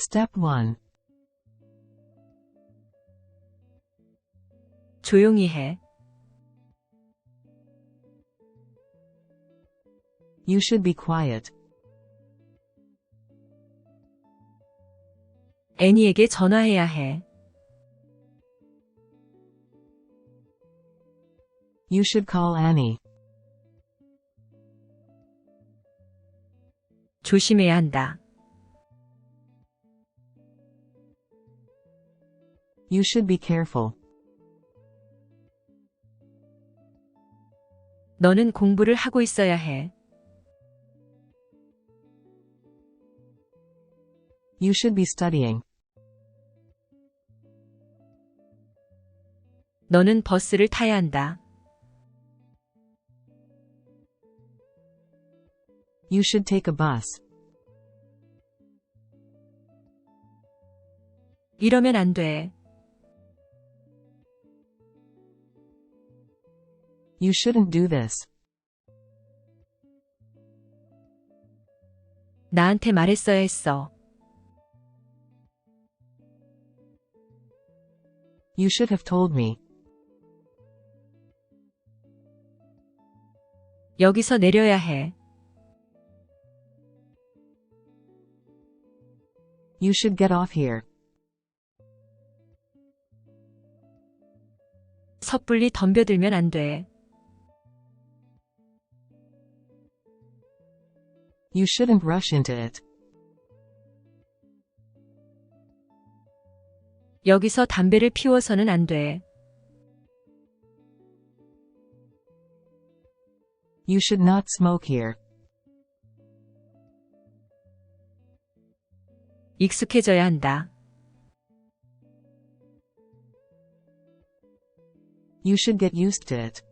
Step 1. 조용히 해. You should be quiet. 애니에게 전화해야 해. You should call Annie. 조심해야 한다. You should be careful. 너는 공부를 하고 있어야 해. You should be studying. 너는 버스를 타야 한다. You should take a bus. 이러면 안 돼. You shouldn't do this. 나한테 말했어야 했어. You should have told me. 여기서 내려야 해. You should get off here. 섣불리 덤벼들면 안 돼. You shouldn't rush into it. 여기서 담배를 피워서는 안 돼. You should not smoke here. 익숙해져야 한다. You should get used to it.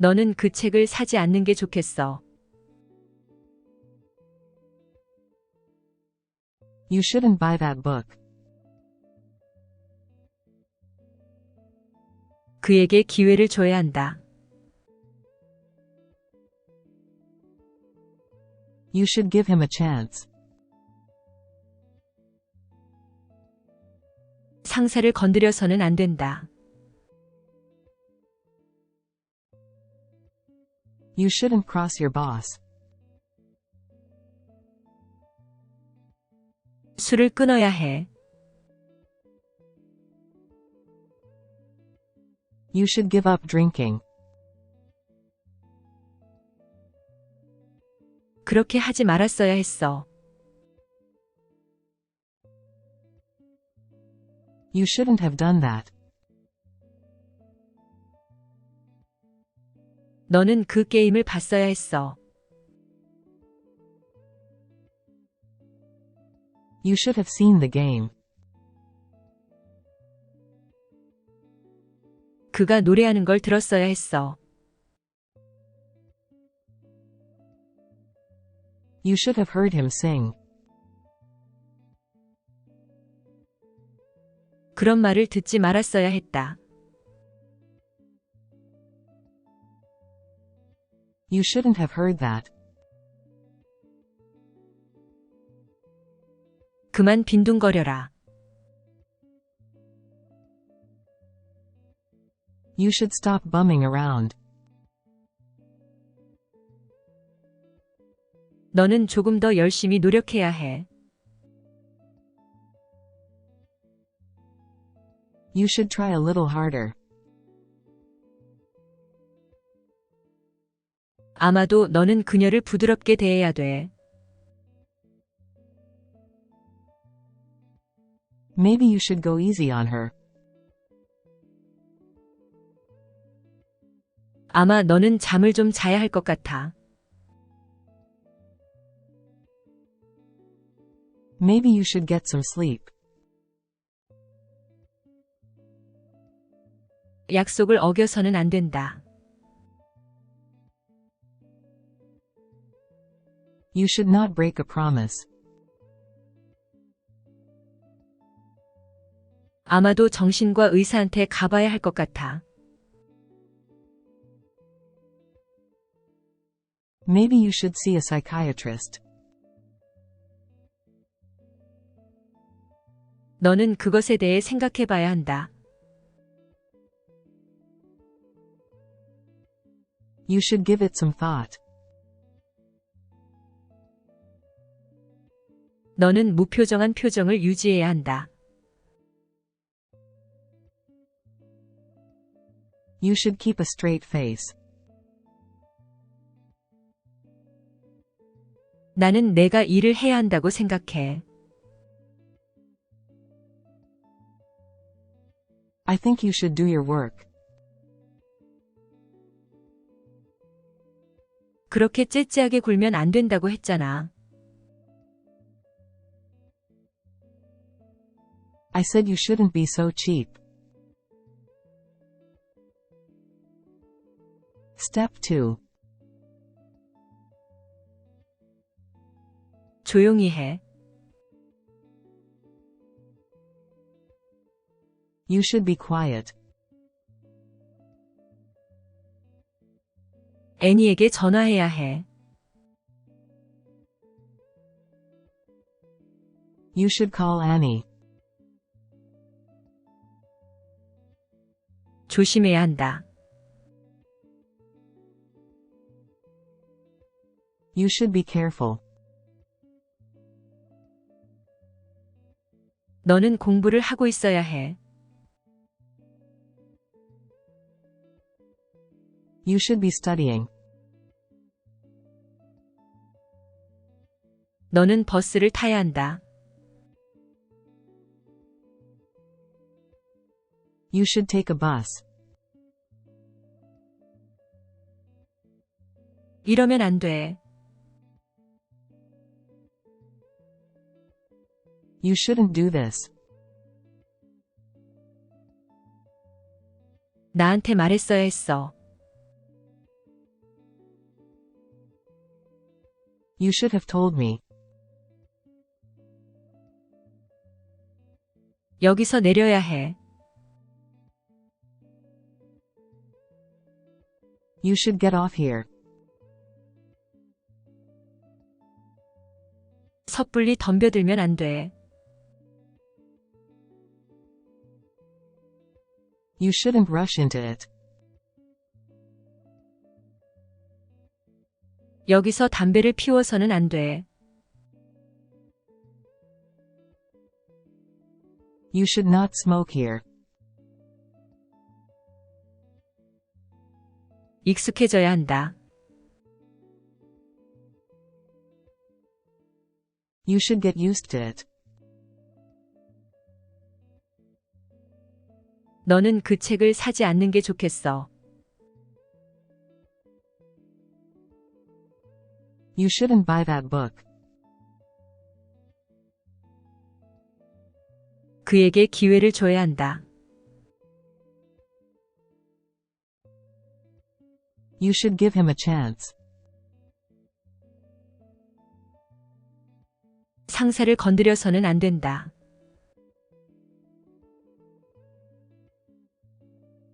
너는 그 책을 사지 않는 게 좋겠어. You shouldn't buy that book. 그에게 기회를 줘야 한다. You should give him a chance. 상사를 건드려서는 안 된다. You shouldn't cross your boss. 술을 끊어야 해. You should give up drinking. 그렇게 하지 말았어야 했어. You shouldn't have done that. 너는 그 게임을 봤어야 했어. You should have seen the game. 그가 노래하는 걸 들었어야 했어. You should have heard him sing. 그런 말을 듣지 말았어야 했다. You shouldn't have heard that. 그만 빈둥거려라. You should stop bumming around. 너는 조금 더 열심히 노력해야 해. You should try a little harder. 아마도 너는 그녀를 부드럽게 대해야 돼. Maybe you should go easy on her. 아마 너는 잠을 좀 자야 할 것 같아. Maybe you should get some sleep. 약속을 어겨서는 안 된다. You should not break a promise. 아마도 정신과 의사한테 가봐야 할 것 같아. Maybe you should see a psychiatrist. 너는 그것에 대해 생각해 봐야 한다. You should give it some thought. 너는 무표정한 표정을 유지해야 한다. You should keep a straight face. 나는 내가 일을 해야 한다고 생각해. I think you should do your work. 그렇게 째째하게 굴면 안 된다고 했잖아. I said you shouldn't be so cheap. Step 2. 조용히 해. You should be quiet. 애니에게 전화해야 해. You should call Annie. 조심해야 한다. You should be careful. 너는 공부를 하고 있어야 해. You should be studying. 너는 버스를 타야 한다. You should take a bus. 이러면 안 돼. You shouldn't do this. 나한테 말했어야 했어. You should have told me. 여기서 내려야 해. You should get off here. 섣불리 덤벼들면 안 돼. You shouldn't rush into it. 여기서 담배를 피워서는 안 돼. You should not smoke here. 익숙해져야 한다. You should get used to it. 너는 그 책을 사지 않는 게 좋겠어. You shouldn't buy that book. 그에게 기회를 줘야 한다. You should give him a chance. 상사를 건드려서는 안 된다.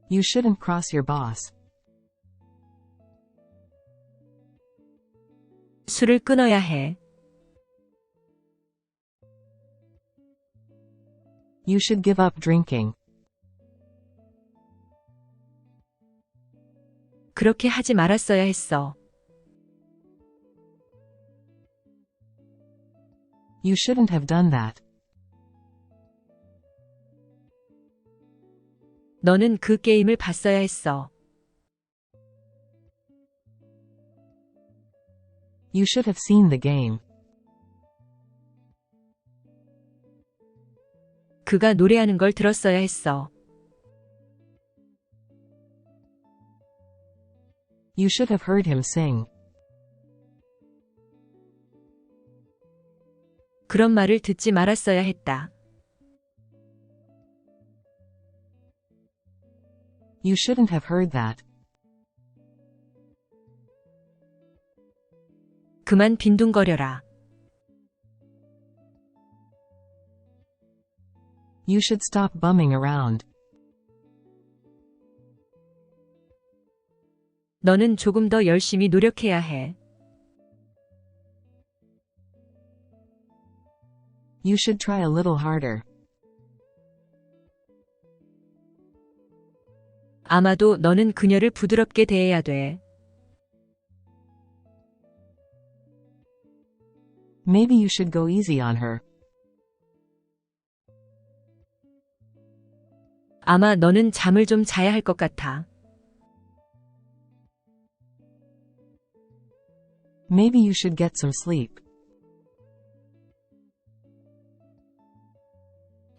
You shouldn't cross your boss. 술을 끊어야 해. You should give up drinking. 그렇게 하지 말았어야 했어. You shouldn't have done that. 너는 그 게임을 봤어야 했어. You should have seen the game. 그가 노래하는 걸 들었어야 했어. You should have heard him sing. 그런 말을 듣지 말았어야 했다. You shouldn't have heard that. 그만 빈둥거려라. You should stop bumming around. 너는 조금 더 열심히 노력해야 해. You should try a little harder. 아마도 너는 그녀를 부드럽게 대해야 돼. Maybe you should go easy on her. 아마 너는 잠을 좀 자야 할 것 같아. Maybe you should get some sleep.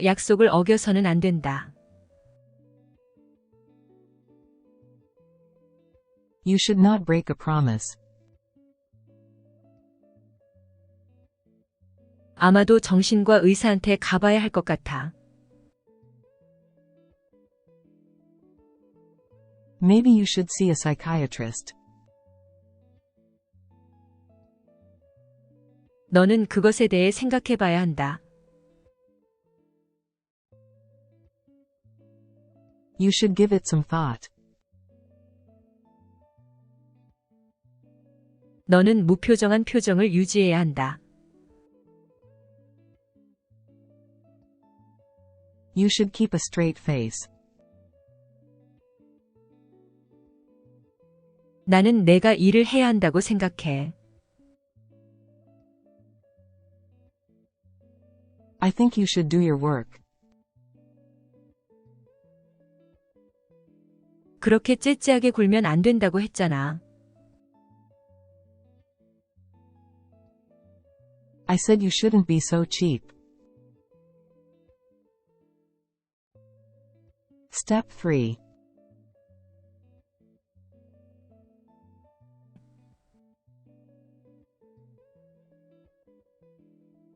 약속을 어겨서는 안 된다. You should not break a promise. 아마도 정신과 의사한테 가봐야 할 것 같아. Maybe you should see a psychiatrist. 너는 그것에 대해 생각해 봐야 한다. You should give it some thought. 너는 무표정한 표정을 유지해야 한다. You should keep a straight face. 나는 내가 일을 해야 한다고 생각해. I think you should do your work. 그렇게 째째하게 굴면 안 된다고 했잖아. I said you shouldn't be so cheap. Step 3.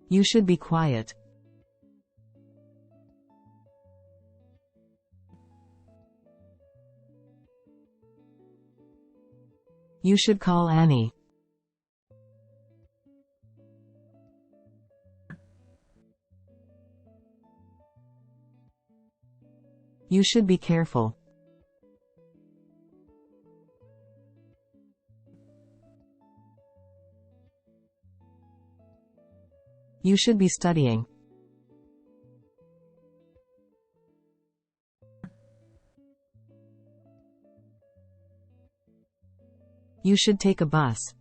You should be quiet. You should call Annie. You should be careful. You should be studying. You should take a bus.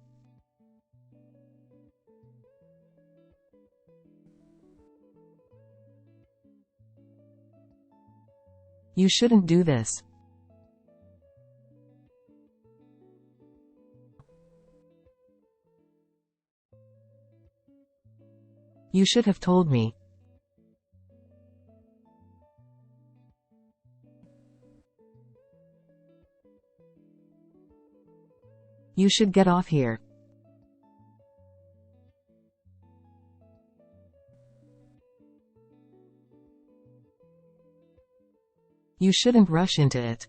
You shouldn't do this. You should have told me. You should get off here. You shouldn't rush into it.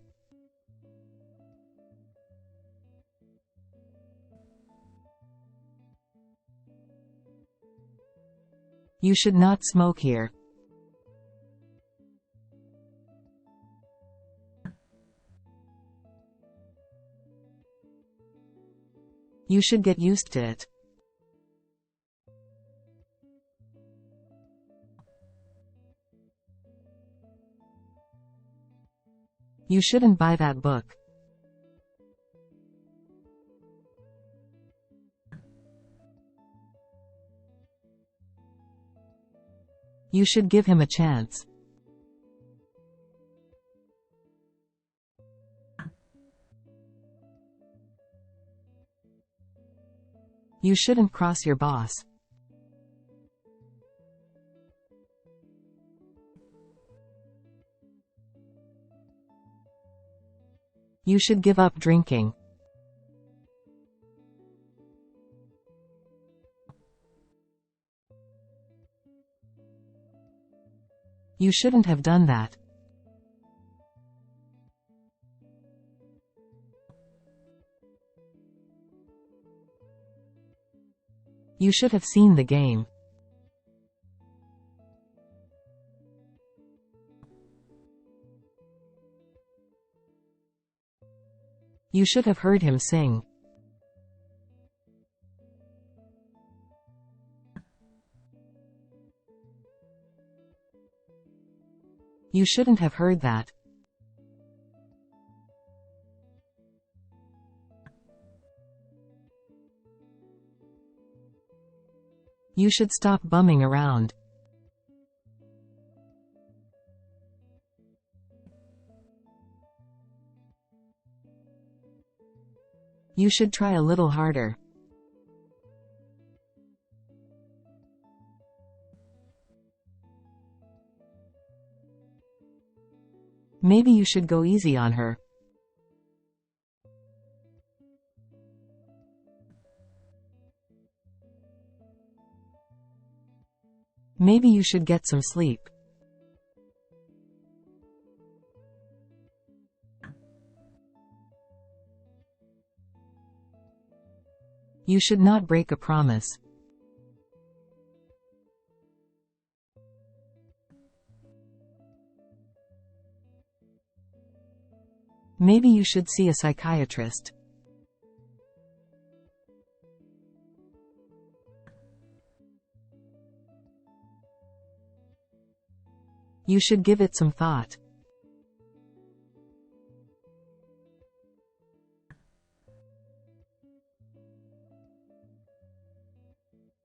You should not smoke here. You should get used to it. You shouldn't buy that book. You should give him a chance. You shouldn't cross your boss. You should give up drinking. You shouldn't have done that. You should have seen the game. You should have heard him sing. You shouldn't have heard that. You should stop bumming around. You should try a little harder. Maybe you should go easy on her. Maybe you should get some sleep. You should not break a promise. Maybe you should see a psychiatrist. You should give it some thought.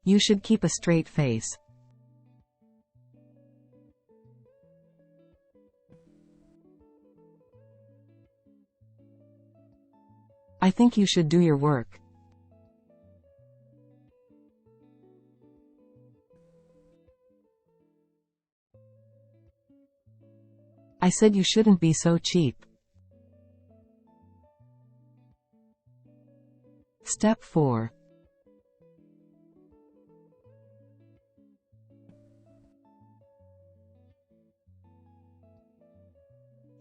You should keep a straight face. I think you should do your work. I said you shouldn't be so cheap. Step 4.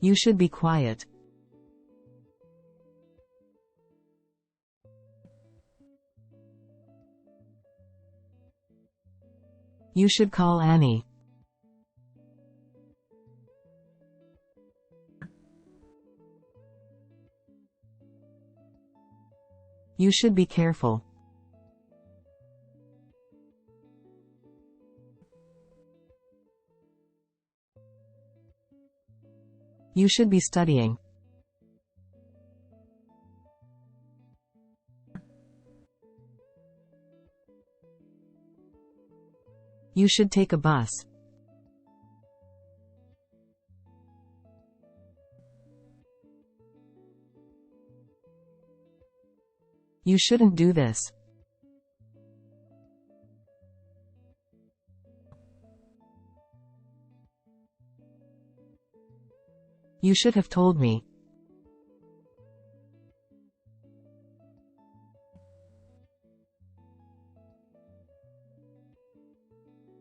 You should be quiet. You should call Annie. You should be careful. You should be studying. You should take a bus. You shouldn't do this. You should have told me.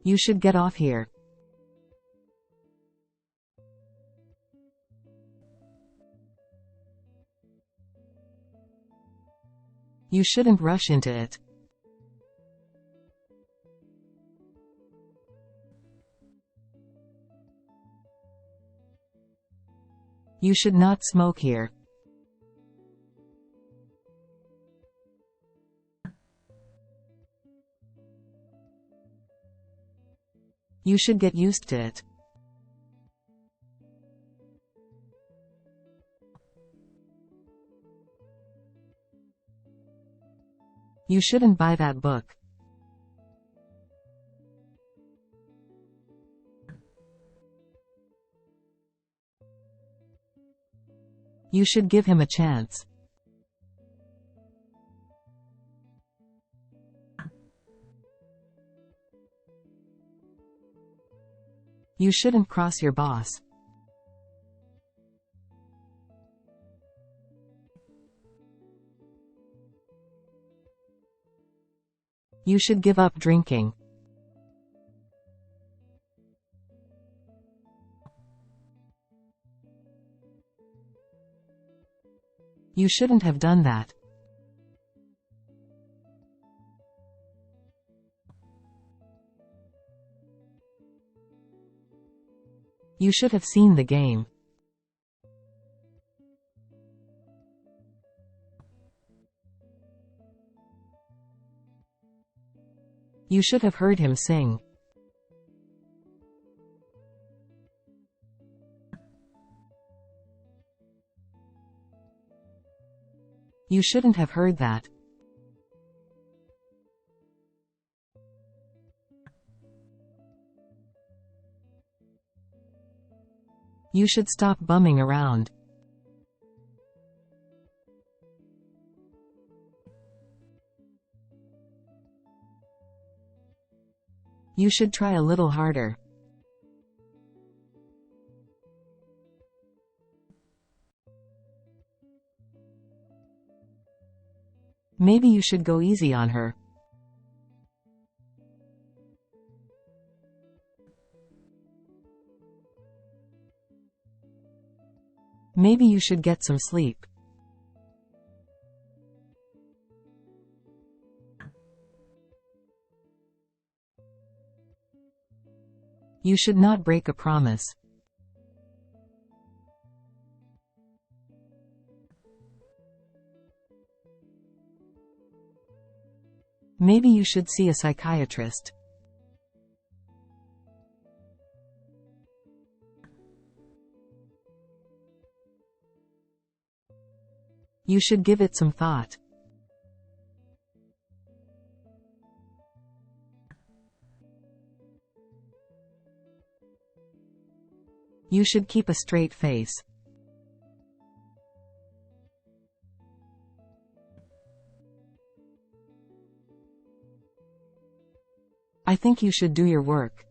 You should get off here. You shouldn't rush into it. You should not smoke here. You should get used to it. You shouldn't buy that book. You should give him a chance. You shouldn't cross your boss. You should give up drinking. You shouldn't have done that. You should have seen the game. You should have heard him sing. You shouldn't have heard that. You should stop bumming around. You should try a little harder. Maybe you should go easy on her. Maybe you should get some sleep. You should not break a promise. Maybe you should see a psychiatrist. You should give it some thought. You should keep a straight face. I think you should do your work.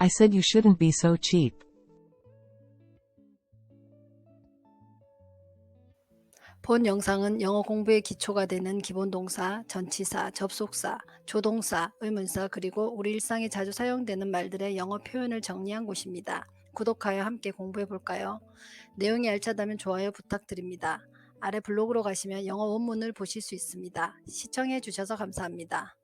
I said you shouldn't be so cheap. 본 영상은 영어 공부의 기초가 되는 기본 동사, 전치사, 접속사, 조동사, 의문사 그리고 우리 일상에 자주 사용되는 말들의 영어 표현을 정리한 곳입니다. 구독하여 함께 공부해 볼까요? 내용이 알차다면 좋아요 부탁드립니다. 아래 블로그로 가시면 영어 원문을 보실 수 있습니다. 시청해 주셔서 감사합니다.